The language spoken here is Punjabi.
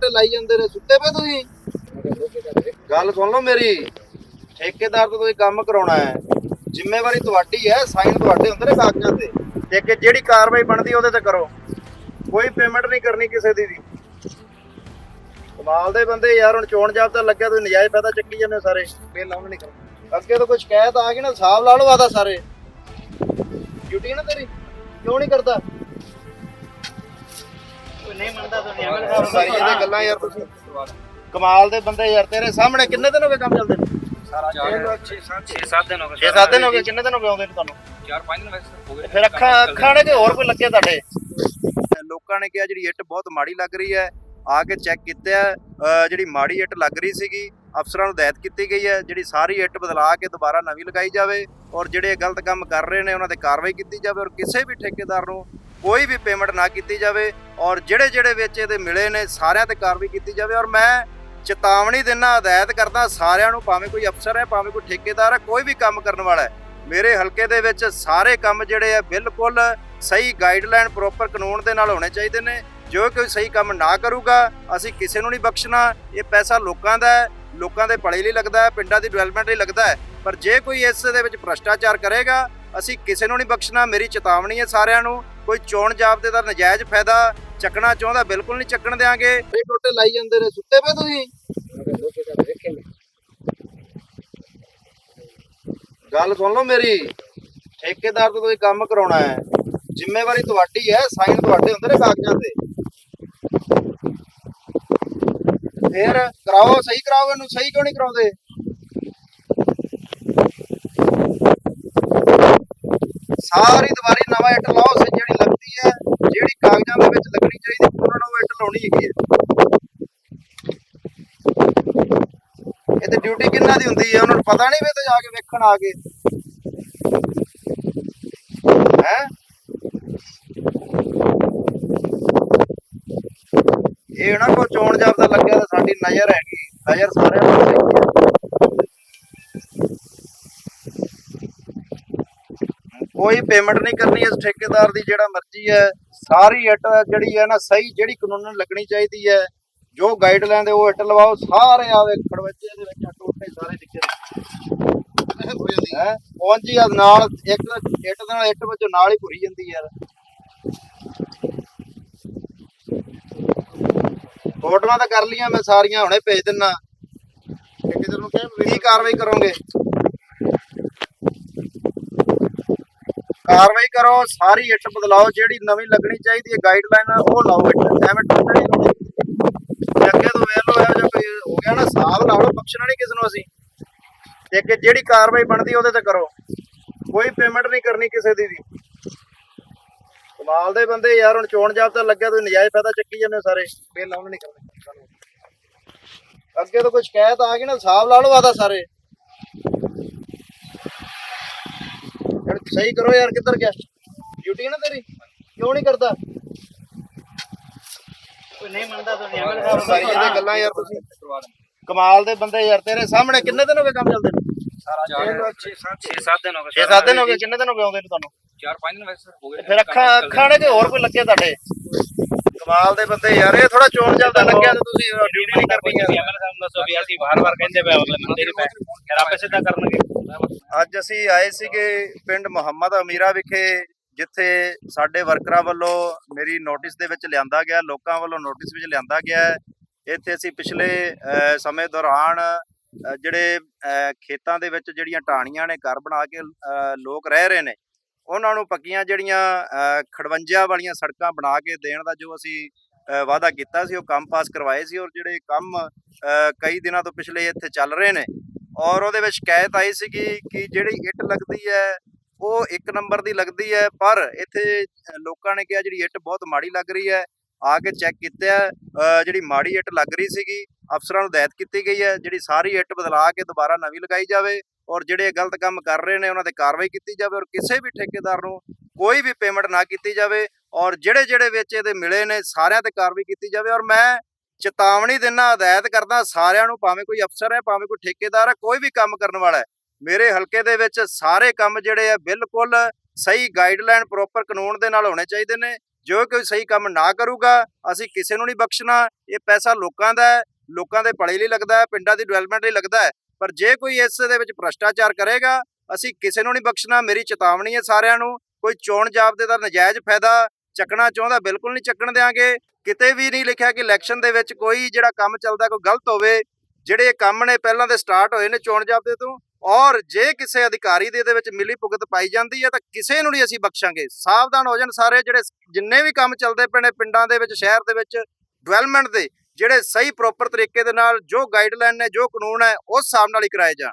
ਟੋਟੇ ਲਾਈ ਜਾਂਦੇ ਨੇ ਸੁੱਤੇ ਪਏ ਤੁਸੀਂ? ਗੱਲ ਸੁਣ ਲਓ ਮੇਰੀ। ਠੇਕੇਦਾਰ ਤੋਂ ਤੁਸੀਂ ਕੰਮ ਕਰਾਉਣਾ ਹੈ। ਜ਼ਿੰਮੇਵਾਰੀ ਤੁਹਾਡੀ ਹੈ ਸਾਈਨ ਤੁਹਾਡੇ ਹੁੰਦੇ ਨੇ ਕਾਗਜ਼ਾਂ ਤੇ। ਤੇ ਅੱਗੇ ਜਿਹੜੀ ਕਾਰਵਾਈ ਬਣਦੀ ਉਹਦੇ ਤੇ ਕਰੋ। ਕੋਈ ਪੇਮੈਂਟ ਨਹੀਂ ਕਰਨੀ ਕਿਸੇ ਦੀ ਵੀ। ਕਮਾਲ ਦੇ ਬੰਦੇ ਯਾਰ ਹੁਣ ਚੋਣ ਜਾਬਤਾ ਲੱਗਿਆ ਤੁਸੀਂ ਨਜਾਇਜ਼ ਫਾਇਦਾ ਚੱਕੀ ਜਾਂਦੇ ਹੋ ਸਾਰੇ। ਬਿੱਲ ਆਉਣ ਨਹੀਂ ਕਰੋ ਅੱਗੇ ਤੋਂ ਕੋਈ ਸ਼ਿਕਾਇਤ ਆ ਗਈ ਨਾ ਹਿਸਾਬ ਲਾ ਲਓ ਆਦਾ ਸਾਰੇ। ਡਿਊਟੀ ਨਾ ਤੇਰੀ? ਕਿਉਂ ਨਹੀਂ ਕਰਦਾ? ਨਹੀਂ ਮੰਨਦਾ ਤਾਂ ਨਹੀਂ। ਸਾਰੀਆਂ ਦੀਆਂ ਗੱਲਾਂ ਯਾਰ ਤੁਸੀਂ ਕਮਾਲ ਦੇ ਬੰਦੇ ਯਾਰ ਤੇਰੇ ਸਾਹਮਣੇ ਕਿੰਨੇ ਦਿਨ ਹੋ ਗਏ ਕੰਮ ਚੱਲਦੇ ਨੂੰ? 6-7 ਦਿਨ ਹੋ ਗਏ। 6-7 ਦਿਨ ਹੋ ਗਏ। ਕਿੰਨੇ ਦਿਨ ਹੋ ਗਏ ਆਉਂਦੇ ਨੂੰ ਤੁਹਾਨੂੰ? 4-5 ਦਿਨ ਵੈਸੇ ਹੋ ਗਏ। ਫਿਰ ਅੱਖਾਂ ਅੱਖਾਂ ਨੇ ਕਿ ਹੋਰ ਕੋਈ ਲੱਗੇ ਤੁਹਾਡੇ? ਲੋਕਾਂ ਨੇ ਕਿਹਾ ਜਿਹੜੀ ਇੱਟ ਬਹੁਤ ਮਾੜੀ ਲੱਗ ਰਹੀ ਹੈ ਆ ਕੇ ਚੈੱਕ ਕੀਤਾ ਜਿਹੜੀ ਮਾੜੀ ਇੱਟ ਲੱਗ ਰਹੀ ਸੀਗੀ ਅਫਸਰਾਂ ਨੂੰ ਹਦਾਇਤ ਕੀਤੀ ਗਈ ਹੈ ਜਿਹੜੀ ਸਾਰੀ ਇੱਟ ਬਦਲਾ ਕੇ ਦੁਬਾਰਾ ਨਵੀਂ ਲਗਾਈ ਜਾਵੇ ਔਰ ਜਿਹੜੇ ਗਲਤ ਕੰਮ ਕਰ ਰਹੇ ਨੇ ਉਹਨਾਂ ਤੇ ਕਾਰਵਾਈ ਕੀਤੀ ਜਾਵੇ ਔਰ ਕਿਸੇ ਵੀ ਠੇਕੇਦਾਰ ਨੂੰ ਕੋਈ ਵੀ ਪੇਮੈਂਟ ਨਾ ਕੀਤੀ ਜਾਵੇ ਔਰ ਜਿਹੜੇ ਜਿਹੜੇ ਵਿੱਚ ਇਹਦੇ ਮਿਲੇ ਨੇ ਸਾਰਿਆਂ ਤੇ ਕਾਰਵਾਈ ਕੀਤੀ ਜਾਵੇ ਔਰ ਮੈਂ ਚੇਤਾਵਨੀ ਦਿੰਦਾ ਹਦਾਇਤ ਕਰਦਾ ਸਾਰਿਆਂ ਨੂੰ, ਭਾਵੇਂ ਕੋਈ ਅਫਸਰ ਹੈ, ਭਾਵੇਂ ਕੋਈ ਠੇਕੇਦਾਰ ਹੈ, ਕੋਈ ਵੀ ਕੰਮ ਕਰਨ ਵਾਲਾ ਹੈ, ਮੇਰੇ ਹਲਕੇ ਦੇ ਵਿੱਚ ਸਾਰੇ ਕੰਮ ਜਿਹੜੇ ਆ ਬਿਲਕੁਲ ਸਹੀ ਗਾਈਡਲਾਈਨ ਪ੍ਰੋਪਰ ਕਾਨੂੰਨ ਦੇ ਨਾਲ ਹੋਣੇ ਚਾਹੀਦੇ ਨੇ। ਜੋ ਕੋਈ ਸਹੀ ਕੰਮ ਨਾ ਕਰੂਗਾ, ਅਸੀਂ ਕਿਸੇ ਨੂੰ ਨਹੀਂ ਬਖਸ਼ਣਾ। ਇਹ ਪੈਸਾ ਲੋਕਾਂ ਦਾ ਹੈ, ਲੋਕਾਂ ਦੇ ਭਲੇ ਲਈ ਲੱਗਦਾ ਹੈ, ਪਿੰਡਾਂ ਦੀ ਡਿਵੈਲਪਮੈਂਟ ਲਈ ਲੱਗਦਾ ਹੈ। ਪਰ ਜੇ ਕੋਈ ਇਸ ਦੇ ਵਿੱਚ ਭ੍ਰਸ਼ਟਾਚਾਰ ਕਰੇਗਾ, ਅਸੀਂ ਕਿਸੇ ਨੂੰ ਨਹੀਂ ਬਖਸ਼ਣਾ, ਮੇਰੀ ਚੇਤਾਵਨੀ ਹੈ ਸਾਰਿਆਂ ਨੂੰ। ਕੋਈ ਚੋਣ ਜਾਬਤੇ ਦਾ ਨਜਾਇਜ਼ ਫਾਇਦਾ ਚੱਕਣਾ ਚਾਹੁੰਦਾ, ਬਿਲਕੁਲ ਨਹੀਂ ਚੱਕਣ ਦੇਾਂਗੇ ਇਹ ਟੋਟੇ ਲਾਈ ਜਾਂਦੇ ਨੇ, ਸੁੱਤੇ ਪਏ ਤੁਸੀਂ? ਗੱਲ ਸੁਣ ਲਓ ਮੇਰੀ, ਠੇਕੇਦਾਰ ਤੋਂ ਤੁਸੀਂ ਕੰਮ ਕਰਾਉਣਾ ਹੈ। ਜ਼ਿੰਮੇਵਾਰੀ ਤੁਹਾਡੀ ਹੈ, ਸਾਈਨ ਤੁਹਾਡੇ ਹੁੰਦੇ ਨੇ ਕਾਗਜ਼ਾਂ ਤੇ। ਫੇਰ ਕਰਾਓ, ਸਹੀ ਕਰਾਓ ਇਹਨੂੰ, ਸਹੀ ਕਿਉਂ ਨਹੀਂ ਕਰਾਉਂਦੇ? ਸਾਰੀ ਦੀਵਾਰੀ ਨਵਾਂ ਇੱਟ ਲਾਓ ਸੇ ਨੂੰ ਉਹ ਇੱਟ ਹੈਗੀ ਹੈ। ਇਹ ਤੇ ਡਿਊਟੀ ਕਿੰਨਾ ਦੀ ਹੁੰਦੀ ਹੈ? ਉਹਨਾਂ ਨੂੰ ਪਤਾ ਨਹੀਂ ਵੀ ਤੇ ਜਾ ਕੇ ਵੇਖਣ ਆ ਕੇ ਹੈ? ਇਹ ਨਾ ਕੋ ਚੋਣ ਜਾਬਤਾ ਲੱਗਿਆ ਤਾਂ ਸਾਡੀ ਨਜ਼ਰ ਹੈਗੀ। ਨਜ਼ਰ ਸਾਰਿਆਂ ਨੂੰ ਹੈਗੀ ਹੈ। ਕੋਈ ਪੇਮੈਂਟ ਨਹੀਂ ਕਰਨੀ ਇਸ ਠੇਕੇਦਾਰ ਦੀ, ਜਿਹੜਾ ਮਰਜ਼ੀ ਹੈ। ਸਾਰੀ ਇੱਟ ਜਿਹੜੀ ਹੈ ਨਾ ਸਹੀ ਜਿਹੜੀ ਕਾਨੂੰਨ ਲੱਗਣੀ ਚਾਹੀਦੀ ਹੈ ਜੋ ਗਾਈਡਲਾਈਨ ਦੇ ਉਹ ਇੱਟ ਲਵਾਓ ਸਾਰੇ ਆਵੇ ਖੜਵੱਜੇ ਦੇ ਵਿੱਚ ਆ ਟੋਟੇ ਸਾਰੇ ਦਿਖੇ ਹੈ? ਪਹੁੰਚੀ ਆ ਨਾਲ ਇੱਕ ਇੱਟ ਦੇ ਨਾਲ ਇੱਟ ਵਿੱਚੋਂ ਨਾਲ ਹੀ ਭੁਰੀ ਜਾਂਦੀ ਯਾਰ। ਫੋਟੋਆਂ ਤਾਂ ਕਰ ਲੀਆਂ ਮੈਂ ਸਾਰੀਆਂ ਹੁਣੇ ਭੇਜ ਦਿੰਨਾ। ਠੇਕੇਦਾਰ ਨੂੰ ਕਹਿ ਕੀ ਕਾਰਵਾਈ ਕਰੋਗੇ? ਕਾਰਵਾਈ ਕਰੋ, ਸਾਰੀ ਇੱਟ ਬਦਲਾਓ, ਜਿਹੜੀ ਨਵੀਂ ਲੱਗਣੀ ਚਾਹੀਦੀ ਹੈ ਗਾਈਡਲਾਈਨ ਉਹ ਲਾਓ ਇੱਟ, ਐਵੇਂ ਟੁੱਟਣੀ ਨਹੀਂ ਅੱਗੇ ਤੋਂ ਵੇਖ ਲਓ ਇਹੋ ਕੋਈ ਹੋ ਗਿਆ ਨਾ ਹਿਸਾਬ ਲਾ ਲਓ ਬਖਸ਼ਣਾ ਨਹੀਂ ਕਿਸ ਨੂੰ ਅਸੀਂ। ਤੇ ਜਿਹੜੀ ਕਾਰਵਾਈ ਬਣਦੀ, ਉਹਦੇ ਤੇ ਕਰੋ। ਕੋਈ ਪੇਮੈਂਟ ਨਹੀਂ ਕਰਨੀ ਕਿਸੇ ਦੀ ਵੀ। ਕਮਾਲ ਦੇ ਬੰਦੇ ਯਾਰ, ਹੁਣ ਚੋਣ ਜਾਬਤਾ ਲੱਗਿਆ, ਤੁਸੀਂ ਨਜਾਇਜ਼ ਫਾਇਦਾ ਚੱਕੀ ਜਾਂਦੇ ਸਾਰੇ। ਬਿੱਲ ਆਉਣ ਨਹੀਂ ਕਰਦੇ। ਅੱਗੇ ਤੋਂ ਕੋਈ ਸ਼ਿਕਾਇਤ ਆ ਗਈ ਨਾ ਹਿਸਾਬ ਲਾ ਲਓ ਆਦਾ ਸਾਰੇ। ਸਹੀ ਕਰੋ ਯਾਰ ਕਿੱਧਰ ਗਿਆ? ਡਿਊਟੀ ਨਾ ਤੇਰੀ? ਕਿਉਂ ਨਹੀਂ ਕਰਦਾ? ਨਹੀਂ ਮੰਨਦਾ ਤਾਂ ਨਹੀਂ ਸਾਰੀਆਂ ਦੀਆਂ ਗੱਲਾਂ ਯਾਰ ਤੁਸੀਂ। ਕਮਾਲ ਦੇ ਬੰਦੇ ਯਾਰ ਤੇਰੇ ਸਾਹਮਣੇ। ਕਿੰਨੇ ਦਿਨ ਹੋ ਗਏ ਕੰਮ ਚੱਲਦੇ ਨੂੰ? 6-7 ਦਿਨ ਹੋ ਗਏ। 6-7 ਦਿਨ ਹੋ ਗਏ ਕਿੰਨੇ ਦਿਨ ਹੋ ਗਏ ਆਉਂਦੇ ਨੂੰ ਤੁਹਾਨੂੰ? 4-5 ਦਿਨ ਵੈਸੇ ਹੋ ਗਏ। ਫਿਰ ਅੱਖਾਂ ਅੱਖਾਂ ਨੇ ਕਿ ਹੋਰ ਕੋਈ ਲੱਗੇ ਤੁਹਾਡੇ? ਕਮਾਲ ਦੇ ਬੰਦੇ ਯਾਰ ਇਹ ਥੋੜਾ ਚੋਣ ਚੱਲਦਾ ਲੱਗਿਆ ਤੇ ਤੁਸੀਂ ਡਿਊਟੀ ਨਹੀਂ ਕਰਨੀ ਯਾਰ। ਐਮਐਲ ਸਾਹਿਬ ਦੱਸੋ ਵੀ ਅਸੀਂ ਵਾਰ-ਵਾਰ ਕਹਿੰਦੇ ਪਏ ਅਗਲੇ ਮੰਨਦੇ ਨਹੀਂ ਪਏ। ਫਿਰ ਆਪੇ ਸਿੱਧਾ ਕਰਨਗੇ। ਅੱਜ ਅਸੀਂ ਆਏ ਸੀਗੇ ਪਿੰਡ ਮੁਹੰਮਦ ਅਮੀਰਾ ਵਿਖੇ ਜਿੱਥੇ ਸਾਡੇ ਵਰਕਰਾਂ ਵੱਲੋਂ ਮੇਰੀ ਨੋਟਿਸ ਦੇ ਵਿੱਚ ਲਿਆਂਦਾ ਗਿਆ ਲੋਕਾਂ ਵੱਲੋਂ ਨੋਟਿਸ ਵਿੱਚ ਲਿਆਂਦਾ ਗਿਆ ਹੈ। ਇੱਥੇ ਅਸੀਂ ਪਿਛਲੇ ਸਮੇਂ ਦੌਰਾਨ ਜਿਹੜੇ ਖੇਤਾਂ ਦੇ ਵਿੱਚ ਜਿਹੜੀਆਂ ਟਾਹਣੀਆਂ ਨੇ ਘਰ ਬਣਾ ਕੇ ਲੋਕ ਰਹਿ ਰਹੇ ਨੇ ਉਹਨਾਂ ਨੂੰ ਪੱਕੀਆਂ ਜਿਹੜੀਆਂ ਅਹ, ਖੜਵੰਜਿਆਂ ਵਾਲੀਆਂ ਸੜਕਾਂ ਬਣਾ ਕੇ ਦੇਣ ਦਾ ਜੋ ਅਸੀਂ ਵਾਅਦਾ ਕੀਤਾ ਸੀ ਉਹ ਕੰਮ ਪਾਸ ਕਰਵਾਏ ਸੀ ਔਰ ਜਿਹੜੇ ਕੰਮ ਅਹ, ਕਈ ਦਿਨਾਂ ਤੋਂ ਪਿਛਲੇ ਇੱਥੇ ਚੱਲ ਰਹੇ ਨੇ ਔਰ ਉਹਦੇ ਵਿੱਚ ਸ਼ਿਕਾਇਤ ਆਈ ਸੀਗੀ ਕਿ ਜਿਹੜੀ ਇੱਟ ਲੱਗਦੀ ਹੈ ਉਹ ਇੱਕ ਨੰਬਰ ਦੀ ਲੱਗਦੀ ਹੈ ਪਰ ਇੱਥੇ ਲੋਕਾਂ ਨੇ ਕਿਹਾ ਜਿਹੜੀ ਇੱਟ ਬਹੁਤ ਮਾੜੀ ਲੱਗ ਰਹੀ ਹੈ ਆ ਕੇ ਚੈੱਕ ਕੀਤਾ ਅ, ਜਿਹੜੀ ਮਾੜੀ ਇੱਟ ਲੱਗ ਰਹੀ ਸੀਗੀ ਅਫਸਰਾਂ ਨੂੰ ਹਦਾਇਤ ਕੀਤੀ ਗਈ ਹੈ ਜਿਹੜੀ ਸਾਰੀ ਇੱਟ ਬਦਲਾ ਕੇ ਦੁਬਾਰਾ ਨਵੀਂ ਲਗਾਈ ਜਾਵੇ ਔਰ ਜਿਹੜੇ ਗਲਤ ਕੰਮ ਕਰ ਰਹੇ ਨੇ, ਉਹਨਾਂ ਤੇ ਕਾਰਵਾਈ ਕੀਤੀ ਜਾਵੇ ਔਰ ਕਿਸੇ ਵੀ ਠੇਕੇਦਾਰ ਨੂੰ ਕੋਈ ਵੀ ਪੇਮੈਂਟ ਨਾ ਕੀਤੀ ਜਾਵੇ ਔਰ ਜਿਹੜੇ ਜਿਹੜੇ ਵਿੱਚ ਇਹਦੇ ਮਿਲੇ ਨੇ, ਸਾਰਿਆਂ ਤੇ ਕਾਰਵਾਈ ਕੀਤੀ ਜਾਵੇ ਔਰ ਮੈਂ ਚੇਤਾਵਨੀ ਦਿੰਦਾ ਹਦਾਇਤ ਕਰਦਾ ਸਾਰਿਆਂ ਨੂੰ, ਭਾਵੇਂ ਕੋਈ ਅਫਸਰ ਹੈ, ਭਾਵੇਂ ਕੋਈ ਠੇਕੇਦਾਰ ਹੈ, ਕੋਈ ਵੀ ਕੰਮ ਕਰਨ ਵਾਲਾ ਹੈ, ਮੇਰੇ ਹਲਕੇ ਦੇ ਵਿੱਚ ਸਾਰੇ ਕੰਮ ਜਿਹੜੇ ਆ ਬਿਲਕੁਲ ਸਹੀ ਗਾਈਡਲਾਈਨ ਪ੍ਰੋਪਰ ਕਾਨੂੰਨ ਦੇ ਨਾਲ ਹੋਣੇ ਚਾਹੀਦੇ ਨੇ, ਜੋ ਕੋਈ ਸਹੀ ਕੰਮ ਨਾ ਕਰੂਗਾ, ਅਸੀਂ ਕਿਸੇ ਨੂੰ ਨਹੀਂ ਬਖਸ਼ਣਾ, ਇਹ ਪੈਸਾ ਲੋਕਾਂ ਦਾ ਹੈ, ਲੋਕਾਂ ਦੇ ਭਲੇ ਲਈ ਲੱਗਦਾ ਹੈ, ਪਿੰਡਾਂ ਦੀ ਡਿਵੈਲਪਮੈਂਟ ਲਈ ਲੱਗਦਾ ਹੈ ਪਰ ਜੇ ਕੋਈ ਇਸ ਦੇ ਵਿੱਚ ਭ੍ਰਸ਼ਟਾਚਾਰ ਕਰੇਗਾ, ਅਸੀਂ ਕਿਸੇ ਨੂੰ ਨਹੀਂ ਬਖਸ਼ਣਾ, ਮੇਰੀ ਚੇਤਾਵਨੀ ਹੈ ਸਾਰਿਆਂ ਨੂੰ, ਕੋਈ ਚੋਣ ਜਾਬਤੇ ਦਾ ਨਜਾਇਜ਼ ਫਾਇਦਾ ਚੱਕਣਾ ਚਾਹੁੰਦਾ ਬਿਲਕੁਲ ਨਹੀਂ ਚੱਕਣ ਦਿਆਂਗੇ। ਕਿਤੇ ਵੀ ਨਹੀਂ ਲਿਖਿਆ ਕਿ ਇਲੈਕਸ਼ਨ ਦੇ ਵਿੱਚ ਕੋਈ ਜਿਹੜਾ ਕੰਮ ਚੱਲਦਾ ਕੋਈ ਗਲਤ ਹੋਵੇ, ਜਿਹੜੇ ਕੰਮ ਨੇ ਪਹਿਲਾਂ ਦੇ ਸਟਾਰਟ ਹੋਏ ਨੇ ਚੋਣ ਜਾਬਤੇ ਤੋਂ, ਔਰ ਜੇ ਕਿਸੇ ਅਧਿਕਾਰੀ ਦੇ ਇਹਦੇ ਵਿੱਚ ਮਿਲੀ ਭੁਗਤ ਪਾਈ ਜਾਂਦੀ ਹੈ, ਤਾਂ ਕਿਸੇ ਨੂੰ ਨਹੀਂ ਅਸੀਂ ਬਖਸ਼ਾਂਗੇ। ਸਾਵਧਾਨ ਹੋ ਜਾਣ ਸਾਰੇ ਜਿਹੜੇ ਜਿੰਨੇ ਵੀ ਕੰਮ ਚੱਲਦੇ ਪਏ ਨੇ ਪਿੰਡਾਂ ਦੇ ਵਿੱਚ, ਸ਼ਹਿਰ ਦੇ ਵਿੱਚ ਡਿਵੈਲਪਮੈਂਟ ਦੇ ਜਿਹੜੇ ਸਹੀ ਪ੍ਰੋਪਰ ਤਰੀਕੇ ਦੇ ਨਾਲ ਜੋ ਗਾਈਡਲਾਈਨ ਨੇ, ਜੋ ਕਾਨੂੰਨ ਹੈ, ਉਸ ਹਿਸਾਬ ਨਾਲ ਹੀ ਕਰਾਏ ਜਾਣ।